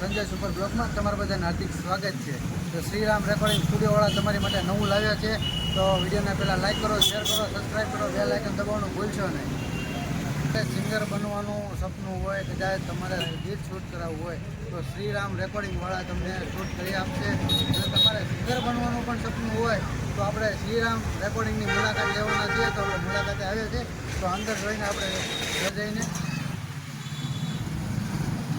Sanjay super બ્લોકમાં તમારા બધાને હાર્દિક સ્વાગત છે. તો શ્રીરામ રેકોર્ડિંગ સ્ટુડિયોવાળા તમારી માટે નવું લાવ્યા છે. તો વિડીયોને પહેલાં લાઇક કરો શેર કરો સબસ્ક્રાઈબ કરો બે લાઇકન દબાવવાનું ભૂલશો નહીં. સિંગર બનવાનું સપનું હોય કદાચ તમારે ગીત શૂટ કરાવવું હોય, તો શ્રીરામ રેકોર્ડિંગવાળા તમને શૂટ કરી આપશે. અને તમારે સિંગર બનવાનું પણ સપનું હોય, તો આપણે શ્રીરામ રેકોર્ડિંગની મુલાકાત લેવાના છીએ. તો મુલાકાતે આવ્યા છે તો અંદર જોઈને આપણે જઈને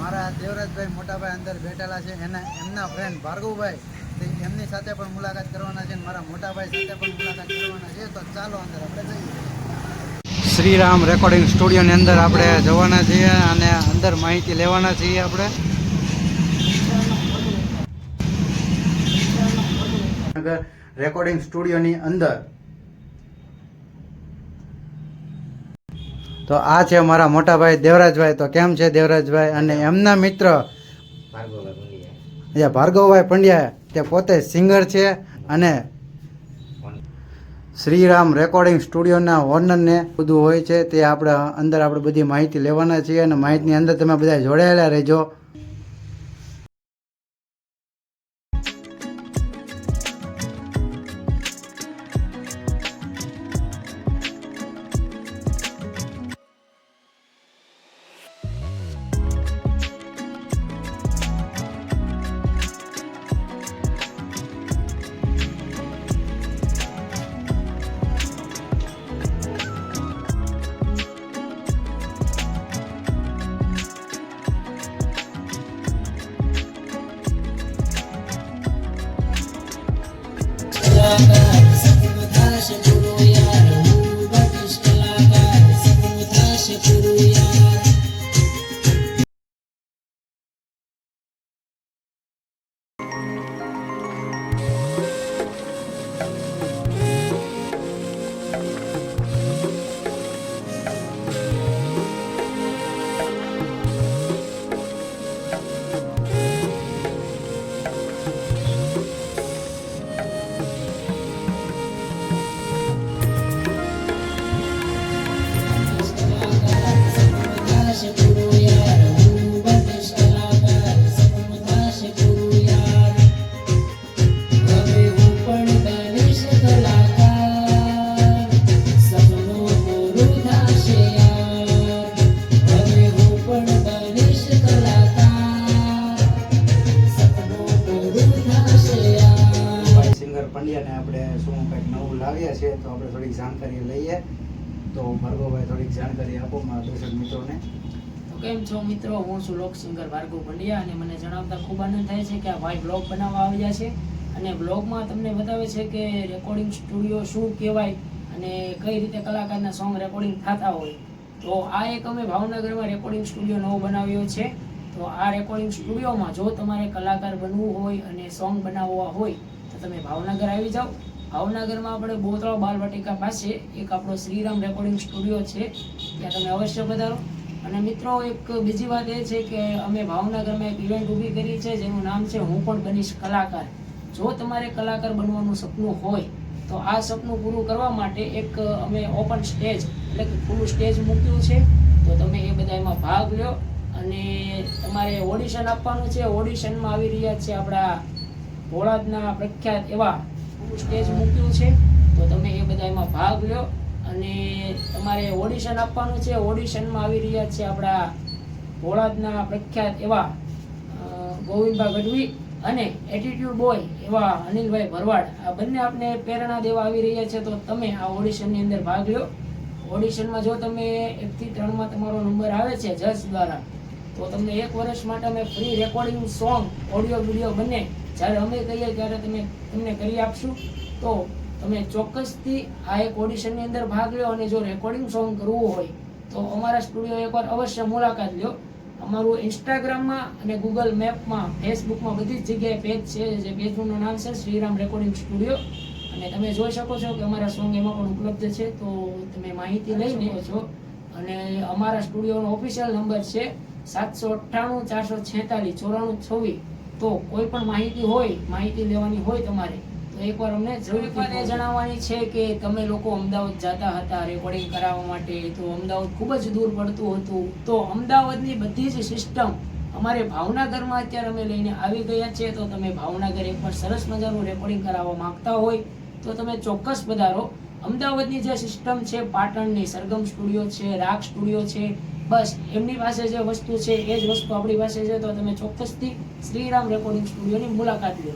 મારા દેવરાજભાઈ મોટાભાઈ અંદર બેઠેલા છે. એના એમના ફ્રેન્ડ ભાર્ગવભાઈ તે એમની સાથે પણ મુલાકાત કરવાના છે અને મારા મોટાભાઈ સાથે પણ મુલાકાત કરવાના છે. તો ચાલો અંદર આપણે જઈએ. શ્રીરામ રેકોર્ડિંગ સ્ટુડિયોની અંદર આપણે જવાના છીએ અને અંદર માહિતી લેવાના છીએ આપણે. રેકોર્ડિંગ સ્ટુડિયોની અંદર તો આ છે મારા મોટાભાઈ દેવરાજભાઈ. તો કેમ છે દેવરાજભાઈ? અને એમના મિત્ર જે ભાર્ગવભાઈ પંડ્યા તે પોતે સિંગર છે અને શ્રીરામ રેકોર્ડિંગ સ્ટુડિયોના ઓનરને બધું હોય છે. તે આપણે અંદર આપણે બધી માહિતી લેવાના છીએ અને માહિતીની અંદર તમે બધા જોડાયેલા રહેજો. સિંગર પંડ્યાને આપણે શું કંઈક નવું લાવ્યા છે તો આપણે થોડીક જાણકારી લઈએ. તો ભાર્ગવભાઈ થોડીક જાણકારી આપો મારા દર્શક મિત્રોને. તો કેમ છો મિત્રો? હું છું લોક સિંગર ભાર્ગવ પંડ્યા અને મને જણાવતા ખૂબ આનંદ થાય છે કે આ ભાઈ બ્લોગ બનાવવા આવ્યા છે અને બ્લોગમાં તમને બતાવે છે કે રેકોર્ડિંગ સ્ટુડિયો શું કહેવાય અને કઈ રીતે કલાકારના સોંગ રેકોર્ડિંગ થતા હોય. તો આ એક અમે ભાવનગરમાં રેકોર્ડિંગ સ્ટુડિયો નવો બનાવ્યો છે. તો આ રેકોર્ડિંગ સ્ટુડિયોમાં જો તમારે કલાકાર બનવું હોય અને સોંગ બનાવવા હોય તમે ભાવનગર આવી જાઓ. ભાવનગરમાં આપણે બોતળા બાલવાટિકા પાસે એક આપણો શ્રીરામ રેકોર્ડિંગ સ્ટુડિયો છે. ત્યાં તમે અવશ્ય પધારો. અને મિત્રો, એક બીજી વાત એ છે કે અમે ભાવનગરમાં એક ઇવેન્ટ ઊભી કરી છે, જેનું નામ છે હું પણ બનીશ કલાકાર. જો તમારે કલાકાર બનવાનું સપનું હોય, તો આ સપનું પૂરું કરવા માટે એક અમે ઓપન સ્ટેજ એટલે કે ખુલ્લું સ્ટેજ મૂક્યું છે. તો તમે એ બધા એમાં ભાગ લ્યો. અને તમારે ઓડિશન આપવાનું છે. ઓડિશનમાં આવી રહ્યા છે આપણા ભોળાદના પ્રખ્યાત એવા સ્ટેજ મૂક્યું છે. તો તમે એ બધા એમાં ભાગ લો અને તમારે ઓડિશન આપવાનું છે. ઓડિશનમાં આવી રહ્યા છે આપણા ભોળાદના પ્રખ્યાત એવા ગોવિંદભાઈ ગઢવી અને એટીટ્યુડ બોય એવા અનિલભાઈ ભરવાડ. આ બંને આપને પ્રેરણા દેવા આવી રહ્યા છે. તો તમે આ ઓડિશનની અંદર ભાગ લ્યો. ઓડિશનમાં જો તમે એકથી ત્રણમાં તમારો નંબર આવે છે જજ દ્વારા, તો તમને એક વર્ષ માટે અમે free recording song audio video બંને જ્યારે અમે કહીએ ત્યારે તમે તમને કરી આપશું તો તમે ચોક્કસથી આ એક ઓડિશનની અંદર ભાગ લો અને જો રેકોર્ડિંગ સોંગ કરવું હોય તો અમારા સ્ટુડિયો એકવાર અવશ્ય મુલાકાત લ્યો અમારું ઇન્સ્ટાગ્રામમાં અને ગૂગલ મેપમાં ફેસબુકમાં બધી જ જગ્યાએ પેજ છે જે પેજનું નામ છે શ્રીરામ રેકોર્ડિંગ સ્ટુડિયો અને તમે જોઈ શકો છો કે અમારા સોંગ એમાં પણ ઉપલબ્ધ છે તો તમે માહિતી લઈ શકો છો. અને અમારા સ્ટુડિયોનો ઓફિશિયલ નંબર છે સાતસો અઠ્ઠાણું ચારસો છેતાલીસ ચોરાણું છવ્વીસ. તો કોઈ પણ માહિતી હોય માહિતી લેવાની હોય તમારે તો એકવાર અમને જરૂર જણાવવાની છે કે તમે લોકો અમદાવાદ જતા હતા રેકોર્ડિંગ કરાવવા માટે તો અમદાવાદ ખૂબ જ દૂર પડતું હતું. તો અમદાવાદની બધી જ સિસ્ટમ અમારે ભાવનગરમાં અત્યારે અમે લઈને આવી ગયા છીએ તો તમે ભાવનગર એકવાર સરસ મજાનું રેકોર્ડિંગ કરાવવા માંગતા હોય તો તમે ચોક્કસ પધારો. અમદાવાદની જે સિસ્ટમ છે, પાટણની સરગમ સ્ટુડિયો છે, રાગ સ્ટુડિયો છે, બસ એમની પાસે જે વસ્તુ છે, એ જ વસ્તુ આપણી પાસે છે, તો તમે ચોક્કસથી શ્રીરામ રેકોર્ડિંગ સ્ટુડિયોની મુલાકાત લો.